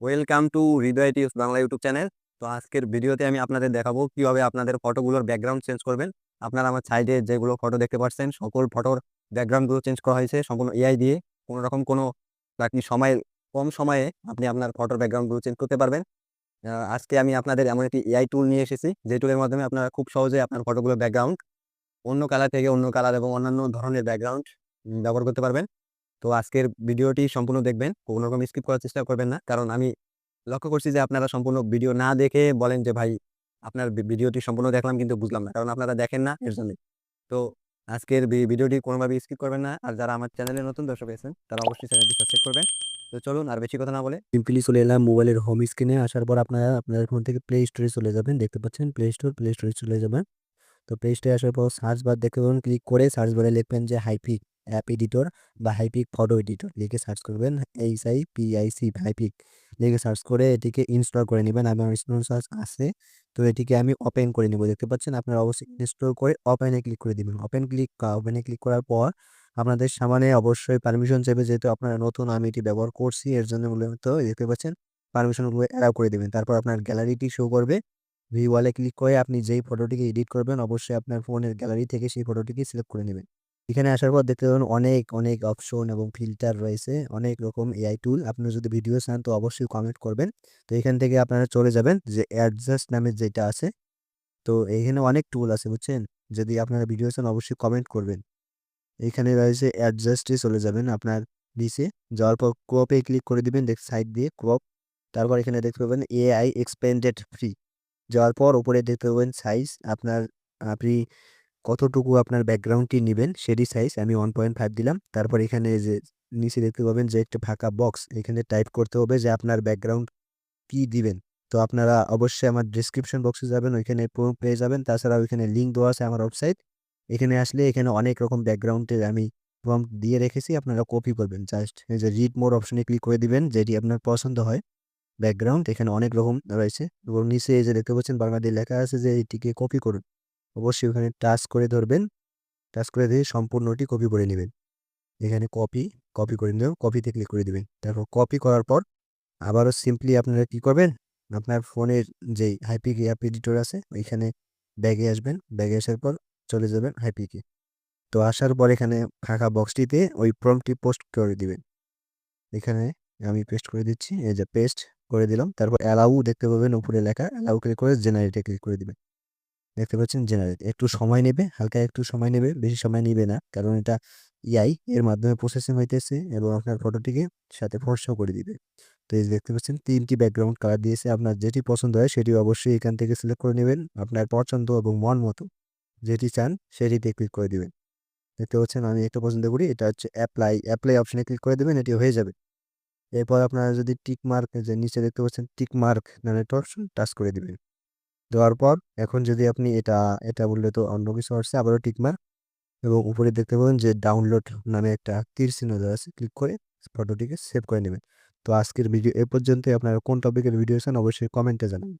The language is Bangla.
ওয়েলকাম টু হৃদয় টিউস বাংলা ইউটিউব চ্যানেল তো আজকের ভিডিওতে আমি আপনাদের দেখাবো কীভাবে আপনাদের ফটোগুলোর ব্যাকগ্রাউন্ড চেঞ্জ করবেন। আপনারা আমার সাইডে যেগুলো ফটো দেখতে পাচ্ছেন, সকল ফটোর ব্যাকগ্রাউন্ডগুলো চেঞ্জ করা হয়েছে সম্পূর্ণ এআই দিয়ে। কোনো রকম কোনো আপনি সময়, কম সময়ে আপনি আপনার ফটোর ব্যাকগ্রাউন্ডগুলো চেঞ্জ করতে পারবেন। আজকে আমি আপনাদের এমন একটি এআই টুল নিয়ে এসেছি, যে টুলের মাধ্যমে আপনারা খুব সহজে আপনার ফটোগুলোর ব্যাকগ্রাউন্ড অন্য কালার থেকে অন্য কালার এবং অন্যান্য ধরনের ব্যাকগ্রাউন্ড ব্যবহার করতে পারবেন। তো আজকের ভিডিওটি সম্পূর্ণ দেখবেন, কোনো রকম স্কিপ করার চেষ্টা করবেন না। কারণ আমি লক্ষ্য করছি যে আপনারা সম্পূর্ণ ভিডিও না দেখে বলেন যে, ভাই, আপনার ভিডিওটি সম্পূর্ণ দেখলাম কিন্তু বুঝলাম না। কারণ আপনারা দেখেন না এর জন্যই তো আজকের ভিডিওটি কোনোভাবে স্কিপ করবেন না। আর যারা আমার চ্যানেলে নতুন দর্শক আছেন, তারা অবশ্যই চ্যানেলটি সাবস্ক্রাইব করবেন। তো চলুন আর বেশি কথা না বলে সিম্পলি চলে এলাম মোবাইলের হোম স্ক্রিনে আসার পর আপনারা, আপনাদের ফোন থেকে প্লে স্টোরে চলে যাবেন। দেখতে পাচ্ছেন প্লে স্টোর প্লে স্টোরে চলে যাবেন। তো প্লে স্টোরে আসার পর সার্চ বার দেখতে পাবেন ক্লিক করে সার্চ বারে লিখবেন যে হাইপিক অ্যাপ এডিটর বা হাইপিক ফটো এডিটর লিখে সার্চ করবেন H I P I C Hypic লিখে সার্চ করে এটিকে ইনস্টল করে নেবেন। আমার ইনস্টল সার্চ আছে, তো এটিকে আমি ওপেন করে নেব। দেখতে পাচ্ছেন আপনারা অবশ্যই ইনস্টল করে ওপেনে ক্লিক করে দিবেন। ওপেন ক্লিক ওপেনে ক্লিক করার পর আপনাদের সামনে অবশ্যই পারমিশন চাইবে, যেহেতু আপনারা নতুন আমি এটি ব্যবহার করছি, এর জন্য মূলত দেখতে পাচ্ছেন পারমিশনগুলো অ্যালাউ করে দেবেন। তারপর আপনার গ্যালারিটি শো করবে। ভি ওয়ালে ক্লিক করে আপনি যেই ফটোটিকে এডিট করবেন, অবশ্যই আপনার ফোনের গ্যালারি থেকে সেই ফটোটিকে সিলেক্ট করে নেবেন। এখানে আসার পর দেখতে পাবেন অনেক অনেক অপশন এবং ফিল্টার রয়েছে। অনেক রকম এআই টুল আপনারা যদি ভিডিও চান তো অবশ্যই কমেন্ট করবেন। তো এখান থেকে আপনারা চলে যাবেন যে অ্যাডজাস্ট নামের যেটা আছে। তো এখানে অনেক টুল আছে, বুঝছেন? যদি আপনারা ভিডিও চান অবশ্যই কমেন্ট করবেন। এখানে রয়েছে অ্যাডজাস্টে চলে যাবেন আপনার ডিসে যাওয়ার পর ক্রপে ক্লিক করে দিবেন, দেখ সাইড দিয়ে ক্রপ তারপর এখানে দেখতে পাবেন এআই এক্সপেন্ডেড ফ্রি যাওয়ার পর উপরে দেখতে পাবেন সাইজ আপনার, আপনি কতটুকু আপনার ব্যাকগ্রাউন্ডটি নেবেন সেটি সাইজ আমি ওয়ান পয়েন্ট ফাইভ দিলাম। তারপর এখানে যে নিচে দেখতে পাবেন যে একটা ফাঁকা বক্স এখানে টাইপ করতে হবে যে আপনার ব্যাকগ্রাউন্ড কি দিবেন। তো আপনারা অবশ্যই আমার ডিসক্রিপশন বক্সে যাবেন, ওইখানে পেয়ে যাবেন। তাছাড়া ওইখানে লিঙ্ক দেওয়া আছে আমার ওয়েবসাইট এখানে আসলে এখানে অনেক রকম ব্যাকগ্রাউন্ডের আমি ফর্ম দিয়ে রেখেছি, আপনারা কপি করবেন। জাস্ট এই যে রিড মোর অপশনে ক্লিক করে দিবেন, যেটি আপনার পছন্দ হয়। ব্যাকগ্রাউন্ড এখানে অনেক রকম রয়েছে। এবং নিচে এই যে দেখতে পাচ্ছেন বাংলাদেশ লেখা আছে যে এটিকে কপি করুন। অবশ্যই ওখানে টাচ করে ধরবেন। টাচ করে দিয়ে সম্পূর্ণটি কপি করে নেবেন। এখানে কপি কপি করে নেবেন কপিতে ক্লিক করে দিবেন। তারপর কপি করার পর আবারও সিম্পলি আপনারা কি করবেন? আপনার ফোনের যেই হাইপিক অ্যাপ এডিটর আছে, ওইখানে ব্যাগে আসবেন। ব্যাগে আসার পর চলে যাবেন হাইপিকে তো আসার পর এখানে ফাঁকা বক্সটিতে ওই প্রম্পটটি পোস্ট করে দিবেন। এখানে আমি পেস্ট করে দিচ্ছি, এই যে পেস্ট করে দিলাম। তারপর অ্যালাউ দেখতে পাবেন উপরে লেখা অ্যালাউ ক্লিক করে জেনারেটে ক্লিক করে দিবেন। দেখতে পাচ্ছেন জেনারেট একটু সময় নেবে, হালকা একটু সময় নেবে, বেশি সময় নেবে না। কারণ এটা ইআই এর মাধ্যমে প্রসেসিং হইতেছে এবং আপনার ফটোটিকে সাথে ফর্সাও করে দিবে। তো এই দেখতে পাচ্ছেন, তিনটি ব্যাকগ্রাউন্ড কালার দিয়েছে। আপনার যেটি পছন্দ হয় সেটি অবশ্যই এখান থেকে সিলেক্ট করে নেবেন। আপনার পছন্দ এবং মন মতো যেটি চান সেটিতে ক্লিক করে দিবেন। দেখতে পাচ্ছেন, আমি একটা পছন্দ করি, এটা হচ্ছে অ্যাপ্লাই অ্যাপ্লাই অপশানে ক্লিক করে দেবেন, এটি হয়ে যাবে। এরপর আপনারা যদি টিক মার্ক যে নিচে দেখতে পাচ্ছেন টিক মার্ক নামে টাচ করে দিবেন। দেওয়ার পর এখন যদি আপনি এটা এটা বললে তো অন্য কিছু আসছে, আবারও টিকমার এবং উপরে দেখতে পাবেন যে ডাউনলোড নামে একটা তীর চিহ্ন দেওয়া আছে ক্লিক করে ফটোটিকে সেভ করে নেবেন। তো আজকের ভিডিও এ পর্যন্তই। আপনারা কোন টপিকের ভিডিও চান অবশ্যই কমেন্টে জানাবেন